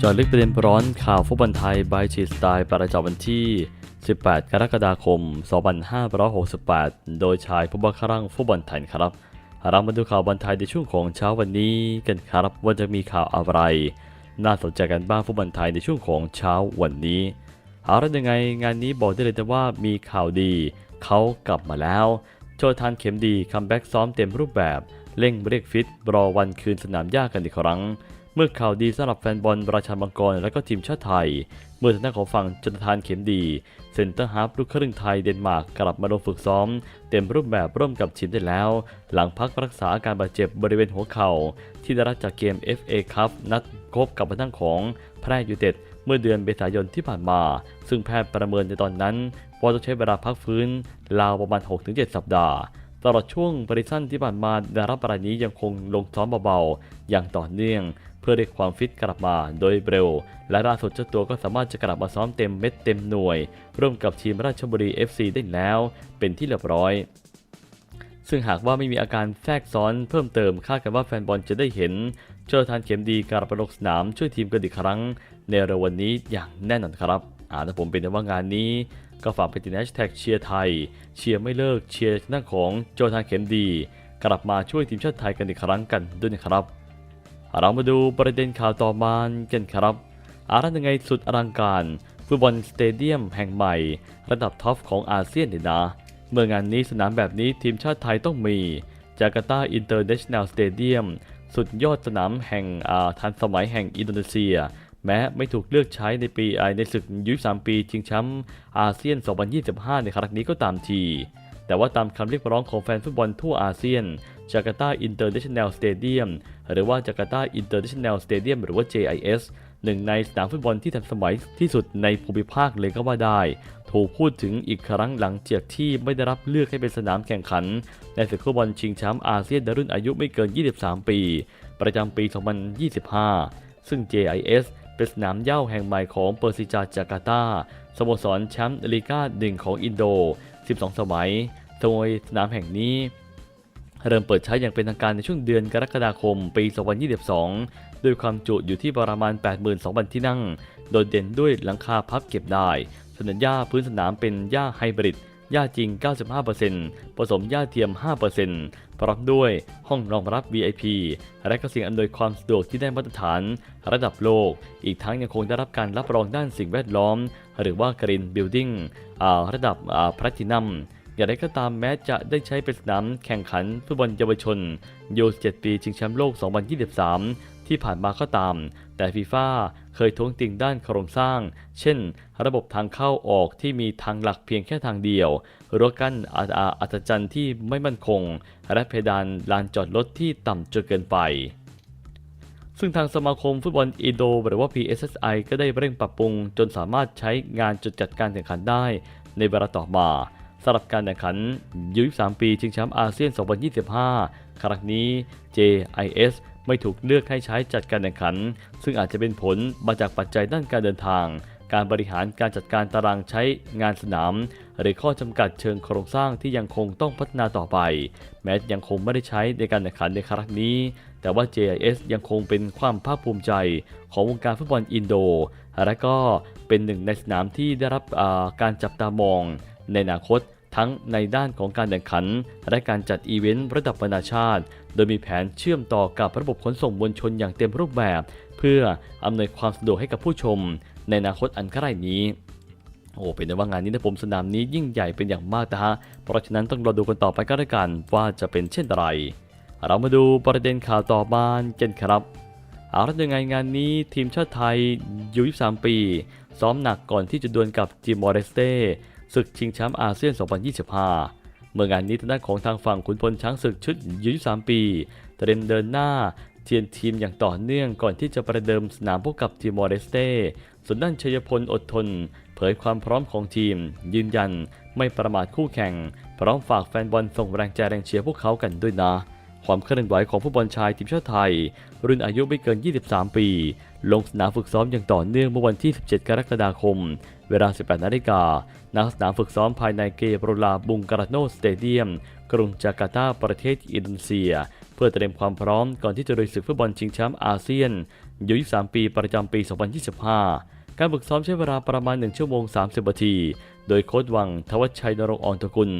จอลึกประเด็นร้อนข่าวฟุตบอลไทยบายชีสไตล์ประจำวันที่ 18 กรกฎาคม 2568 โดยชายผู้บังคับรังฟุตบอลไทยครับเรามาดูข่าวบอลไทยในช่วงของเช้าวันนี้กันครับว่าจะมีข่าวอะไร น่าสนใจกันบ้างฟุตบอลไทยในช่วงของเช้าวันนี้เอาละยังไงงานนี้บอกได้เลยแต่ว่ามีข่าวดีเขากลับมาแล้ว โจทานเข็มดีคัมแบ็กซ้อมเต็มรูปแบบเร่งเรียกฟิตรอวันคืนสนามหญ้ากันอีกครั้ง เมื่อข่าวดีสำหรับแฟนบอลราชามังกรและก็ทีมชาติไทย เมื่อทางด้านของฝั่งจนทานเข็มดี เซนเตอร์ฮาร์ฟลูกครึ่งไทยเดนมาร์กกลับมาลงฝึกซ้อม เต็มรูปแบบร่วมกับทีมได้แล้ว หลังพักรักษาอาการบาดเจ็บบริเวณหัวเข่า ที่ได้รับจากเกม FA คัพนัดพบกับทางด้านของแพร่ยูเต็ดเมื่อเดือนเมษายนที่ผ่านมา ซึ่งแพทย์ประเมินในตอนนั้นว่าต้องใช้เวลาพักฟื้นราวประมาณ 6-7 สัปดาห์ตลอดช่วงบริษัทที่ผ่านมาดาราบรานี้ยังคงลงซ้อมเบาๆ อย่างต่อเนื่อง เพื่อเรียกความฟิตกลับมาโดยเร็ว และล่าสุดเจ้าตัวก็สามารถจะกลับมาซ้อมเต็มเม็ดเต็มหน่วย ร่วมกับทีมราชบุรี FC ได้แล้ว เป็นที่เรียบร้อย ซึ่งหากว่าไม่มีอาการแทรกซ้อนเพิ่มเติมคาดกันว่าแฟนบอลจะได้เห็นเจ้าทานเข็มดีกลับมาลงสนามช่วยทีมกันอีกครั้ง ในเร็ววันนี้อย่างแน่นอนครับอ่าถ้าผมเป็นว่างานนี้ก็ฝากไปติดแฮชแท็กเชียร์ไทย เชียร์ไม่เลิกเชียร์หน้าของโจทานเข็มดี กลับมาช่วยทีมชาติไทยกันอีกครั้งกันด้วยนะครับ เรามาดูประเด็นข่าวต่อมากันครับ อารันยังไงสุดอลังการฟุตบอลสเตเดียมแห่งใหม่ ระดับท็อปของอาเซียนเลยนะ เมื่องานนี้สนามแบบนี้ทีมชาติไทยต้องมี จาการ์ตาอินเตอร์เนชั่นแนลสเตเดียมสุดยอดสนามแห่งอาทันสมัยแห่งอินโดนีเซีย แม้ไม่ถูกเลือกใช้ในปีไอในศึกยุ3ปีชิงแชมป์อาเซียน 2025 ในครั้งนี้ก็ตามที แต่ว่าตามคำเรียกร้องของแฟนฟุตบอลทั่วอาเซียน จาการ์ตาอินเตอร์เนชั่นแนลสเตเดียมหรือว่าจาการ์ตาอินเตอร์เนชั่นแนลสเตเดียมหรือว่า JIS หนึ่งในสนามฟุตบอลที่ทันสมัยที่สุดในภูมิภาคเลยก็ว่าได้ ถูกพูดถึงอีกครั้งหลังจากที่ไม่ได้รับเลือกให้เป็นสนามแข่งขัน ในศึกฟุตบอลชิงแชมป์อาเซียนในรุ่นอายุไม่เกิน 23 ปี ประจำปี 2025 ซึ่ง JIS เป็นสนามเย้าแห่งใหม่ของเปอร์ซิจาจาการ์ตาสโมสรแชมป์ลีกาหนึ่งของอินโด 12 สมัยโดยสนามแห่งนี้ เริ่มเปิดใช้อย่างเป็นทางการในช่วงเดือนกรกฎาคมปี 2022ด้วยความจุอยู่ที่ประมาณ 82,000 ที่นั่ง โดดเด่นด้วยหลังคาพับเก็บได้ถนนหญ้าพื้นสนามเป็นหญ้าไฮบริดหญ้าจริง 95%ผสมหญ้าเทียม 5%พร้อมด้วยห้องรองรับ VIP และก็สิ่งอำนวยความสะดวกที่ได้มาตรฐาน ระดับโลก อีกทั้งยังคงได้รับการรับรองด้านสิ่งแวดล้อม หรือว่า Green Building ระดับแพลตินัม อย่างไรก็ตามแม้จะได้ใช้เป็นสนามแข่งขันฟุตบอลเยาวชนโย7ปีชิงแชมป์โลก 2023 ที่ผ่านมาก็ตาม แต่ฟีฟ่าเคยท้วงติงด้านโครงสร้าง เช่น ระบบทางเข้าออกที่มีทางหลักเพียงแค่ทางเดียวรั้วกั้นอาอาอัศจรรย์ที่ไม่มั่นคง และเพดานลานจอดรถที่ต่ำจนเกินไปซึ่งทางสมาคมฟุตบอลอินโดหรือว่า PSSI ก็ได้เร่งปรับปรุงจนสามารถใช้งานจุดจัดการแข่งขันได้ในเวลาต่อมา สำหรับการแข่งขันยู23 ปีชิงแชมป์อาเซียน 2025 ครั้งนี้ JIS ไม่ถูกเลือกให้ใช้จัดการแข่งขัน ซึ่งอาจจะเป็นผลมาจากปัจจัยด้านการเดินทาง การบริหารการจัดการตารางใช้งานสนาม หรือข้อจำกัดเชิงโครงสร้างที่ยังคงต้องพัฒนาต่อไป แม้ยังคงไม่ได้ใช้ในการแข่งขันในครั้งนี้ แต่ว่า JIS ยังคงเป็นความภาคภูมิใจของวงการฟุตบอลอินโด และก็เป็นหนึ่งในสนามที่ได้รับการจับตามองในอนาคต ทั้งในด้านของการแข่งขัน และการจัดอีเวนต์ระดับนานาชาติ โดยมีแผนเชื่อมต่อกับระบบขนส่งมวลชนอย่างเต็มรูปแบบ เพื่ออำนวยความสะดวกให้กับผู้ชม ในอนาคตอันใกล้นี้โอ้เป็นว่างานนี้นะผมสนามนี้ยิ่งใหญ่เป็นอย่างมากนะฮะ เพราะฉะนั้นต้องรอดูกันต่อไปก็แล้วกันว่าจะเป็นเช่นไร เรามาดูประเด็นข่าวต่อมากันครับ เอาละยังไงงานนี้ทีมชาติไทยอายุ23 ปี ซ้อมหนักก่อนที่จะดวลกับจิมมอร์เรสเต้ ศึกชิงแชมป์อาเซียน 2025 เมื่องานนี้ทางด้านของทางฝั่งขุนพลช้างศึกชุดอายุ23ปี เตรียมเดินหน้าเทียนทีมอย่างต่อเนื่องก่อนที่จะประเดิมสนามพบกับทีมอร์เรสเต้ส่วนด้านชัยพลอดทน เผยความพร้อมของทีม ยืนยัน ไม่ประมาทคู่แข่ง พร้อมฝากแฟนบอลส่งแรงใจแรงเชียร์พวกเขากันด้วยนะ ความเคลื่อนไหวของผู้บอลชายทีมชาติไทย รุ่นอายุไม่เกิน 23 ปี ลงสนามฝึกซ้อมอย่างต่อเนื่องเมื่อวันที่ 17 กรกฎาคม เวลา 18 นาฬิกาณสนามฝึกซ้อมภายในเกโรลาบุงการาโนสเตเดียม กรุงจาการ์ตาประเทศอินโดนีเซีย เพื่อเตรียมความพร้อมก่อนที่จะลุยศึกฟุตบอลชิงแชมป์อาเซียนอายุ23 ปีประจำปี 2025 การฝึกซ้อมใช้เวลาประมาณ 1 ชั่วโมง 30นาที โดยโค้ชวังทวัชชัยนรงค์ออนตกุล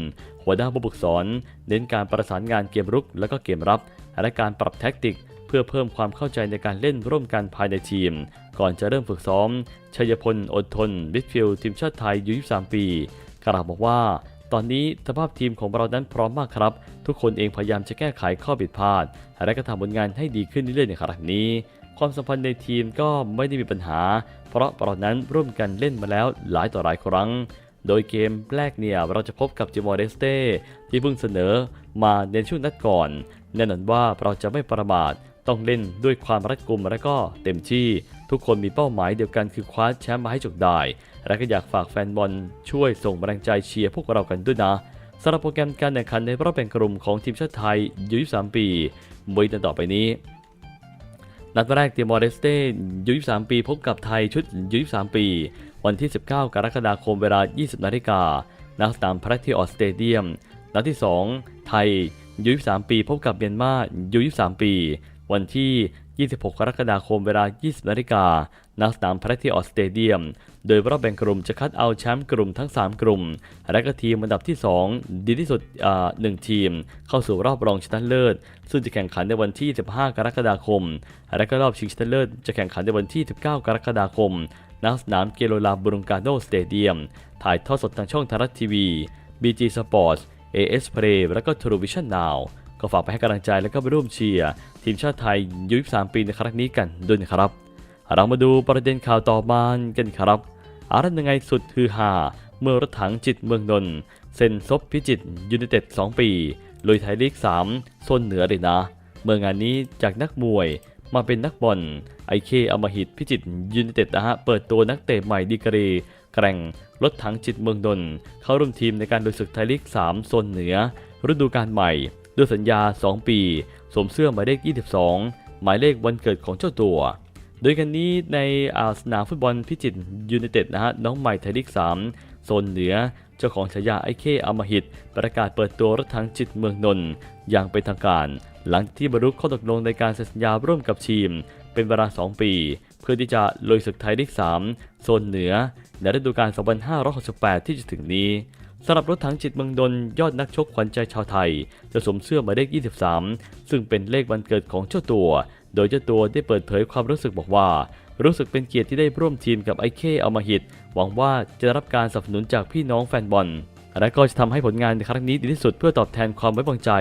หัวหน้าผู้ฝึกสอน เน้นการประสานงานเกมรุกและก็เกมรับ และการปรับแท็กติก เพื่อเพิ่มความเข้าใจในการเล่นร่วมกันภายในทีม ก่อนจะเริ่มฝึกซ้อม ชัยพล อดทนมิดฟิลด์ทีมชาติไทยอายุ23 ปีกล่าวบอกว่า ตอนนี้สภาพทีมของเรานั้นพร้อมมากครับ ทุกคนเองพยายามจะแก้ไขข้อผิดพลาด และก็ทำผลงานให้ดีขึ้นเรื่อยๆในครั้งนี้ ความสัมพันธ์ในทีมก็ไม่ได้มีปัญหา เพราะเรานั้นร่วมกันเล่นมาแล้วหลายต่อหลายครั้ง โดยเกมแรกเนี่ยเราจะพบกับจิมอร์เดสเต้ที่เพิ่งเสนอมาในช่วงนัดก่อน แน่นอนว่าเราจะไม่ประมาทต้องเล่นด้วยความรัดกุมและก็เต็มที่ ทุกคนมีเป้าหมายเดียวกันคือคว้าแชมป์มาให้จงได้ และก็อยากฝากแฟนบอลช่วยส่งแรงใจเชียร์พวกเรากันด้วยนะสำหรับโปรแกรมการแข่งขันในรอบแบ่งกลุ่มของทีมชาติไทยอายุ23ปีมวยดันต่อไปนี้ นัดแรกเตมอร์เรสเต้ยูยุ23 ปี พบกับไทยชุดยูยุ23 ปี วันที่ 19 กรกฎาคมเวลา 20 นาฬิกาณสนามพระที่ออสเตเดียม นัดที่ 2 ไทยยูยุ23 ปี พบกับเมียนมาอายุ23 ปี วันที่ 26 กรกฎาคมเวลา 20 นาฬิกาณสนามพระที่ออสเตเดียม โดยรอบแบ่งกลุ่มจะคัดเอาแชมป์กลุ่มทั้ง 3 กลุ่ม และก็ทีมอันดับที่ 2 ดีที่สุดหนึ่งทีม เข้าสู่รอบรองชนะเลิศ ซึ่งจะแข่งขันในวันที่ 15 กรกฎาคม และก็รอบชิงชนะเลิศจะแข่งขันในวันที่ 19 กรกฎาคมณสนามเกโรลาบุรุงกาโนสเตเดียม ถ่ายทอดสดทางช่องไทยรัฐทีวี BG Sports AS Play และก็ True Vision Now ก็ฝากไปให้กำลังใจและก็ไปร่วมเชียร์ทีมชาติไทยยุ23ปีในครั้งนี้กันด้วยนะครับ เรามาดูประเด็นข่าวต่อมากันครับอะไรยังไงสุดฮือฮาเมื่อรถถังจิตเมืองนนท์เซ็นซบพิจิตยูไนเต็ด 2 ปีลุยไทยลีก 3 โซนเหนือเลยนะ เมื่องานนี้จากนักมวยมาเป็นนักบอลไอเคอมหิตพิจิตยูไนเต็ดนะฮะเปิดตัวนักเตะใหม่ดีกรีแกร่งรถถังจิตเมืองนนท์เข้าร่วมทีมในการลุยศึกไทยลีก 3 โซนเหนือฤดูกาลใหม่ ด้วยสัญญา 2 ปีสวมเสื้อหมายเลข 22 หมายเลขวันเกิดของเจ้าตัว โดยกันนี้ในสนามฟุตบอลพิจิตรยูไนเต็ดนะฮะน้องใหม่ไทยลีก 3 โซนเหนือเจ้าของฉายาไอเคอมหิต ประกาศเปิดตัวรถถังจิตเมืองนนท์อย่างเป็นทางการ หลังที่บรรลุข้อตกลงในการเซ็นสัญญาร่วมกับทีม เป็นเวลา 2 ปี เพื่อที่จะลุยศึกไทยลีก 3 โซนเหนือในฤดูกาล 2568 ที่จะถึงนี้ สำหรับรถถังจิตเมืองนนยอดนักชกขวัญใจชาวไทย จะสวมเสื้อหมายเลข 23 ซึ่งเป็นเลขวันเกิดของเจ้าตัว โดยเจ้าตัวได้เปิดเผยความรู้สึกบอกว่า รู้สึกเป็นเกียรติที่ได้ร่วมทีมกับไอเคเอามาฮิต หวังว่าจะรับการสนับสนุนจากพี่น้องแฟนบอล และก็จะทำให้ผลงานในครั้งนี้ดีที่สุดเพื่อตอบแทนความไว้วางใจ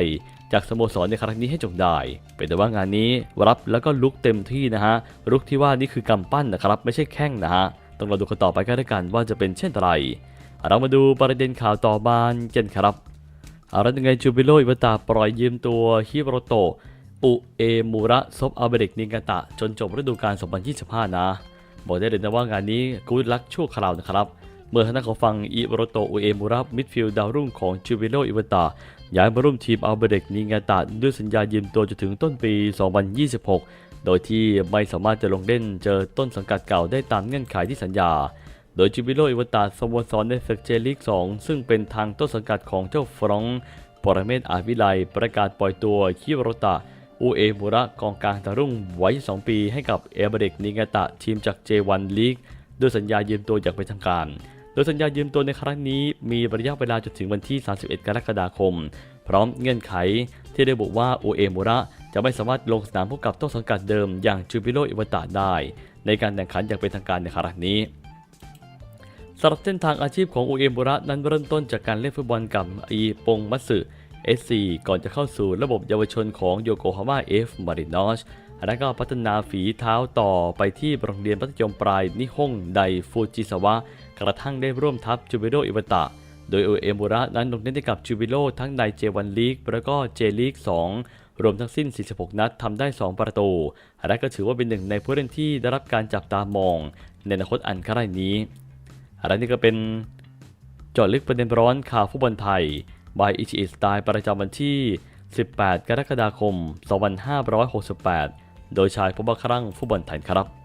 จากสโมสรในครั้งนี้ให้จงได้ เป็นแต่ว่างานนี้รับแล้วก็ลุกเต็มที่นะฮะลุกที่ว่านี่คือกำปั้นนะครับไม่ใช่แข้งนะฮะต้องรอดูกันต่อไปกันด้วยกันว่าจะเป็นเช่นไร เรามาดูประเด็นข่าวต่อมากันครับเอาละยังไงจูบิโลอิวตาปล่อยยืมตัวฮิโรโตะอุเอมูระซบอาเบเดกนิงกาตะ จนจบฤดูกาล 2025 นะ บอกได้เลยนะว่างานนี้กูดลักชั่วคราวนะครับ เมื่อท่านเขาฟังอิโรโตะอุเอมูระมิดฟิลด์ดาวรุ่งของจูบิโลอิวตาย้ายมาร่วมทีมอาเบเดกนิงกาตะ ด้วยสัญญายืมตัวจนถึงต้นปี 2026 โดยที่ไม่สามารถจะลงเล่นเจอต้นสังกัดเก่าได้ตามเงื่อนไขที่สัญญา โดยจิบิโลอิวตาสโมสรในศึกเจลีก 2 ซึ่งเป็นทางต้นสังกัดของเจ้าฟรองก์ปรเมศอาวิไลประกาศปล่อยตัวคิโรตะอูเอมุระกองกลางดารุ่งไว้ 2 ปีให้กับเอเบเดกนิงาตะทีมจาก J1 League ด้วยสัญญายืมตัวอย่างเป็นทางการ โดยสัญญายืมตัวในครั้งนี้ มีระยะเวลาจนถึงวันที่ 31 กรกฎาคม พร้อมเงื่อนไขที่ได้บอกว่าอูเอมุระจะไม่สามารถลงสนามพบกับต้นสังกัดเดิมอย่างจูบิโลอิวตะได้ ในการแข่งขันอย่างเป็นทางการในครั้งนี้ สำหรับเส้นทางอาชีพของอุเอมุระนั้นเริ่มต้นจากการเล่นฟุตบอลกับอีปงมัตสึเอสซีก่อนจะเข้าสู่ระบบเยาวชนของโยโกฮาม่าเอฟมารินอชและก็พัฒนาฝีเท้าต่อไปที่โรงเรียนมัธยมปลายนิฮงไดฟูจิสวะ กระทั่งได้ร่วมทัพจูบิโดอิวตะ โดยโอเอมุระนั้นลงเล่นให้กับจูบิโลทั้งในเจวันลีกและก็เจลีก2 รวมทั้งสิ้น 46 นัดทำได้ 2 ประตู และก็ถือว่าเป็นหนึ่งในผู้เล่นที่ได้รับการจับตามอง ในอนาคตอันใกล้นี้ อะไรนี่ก็เป็นจอดลึกประเด็นร้อนข่าวฟุตบอลไทย บายอิชิอิสไตล์ประจำวันที่ 18 กรกฎาคม 2568 โดยชายพบังครั่งฟุตบอลไทยครับ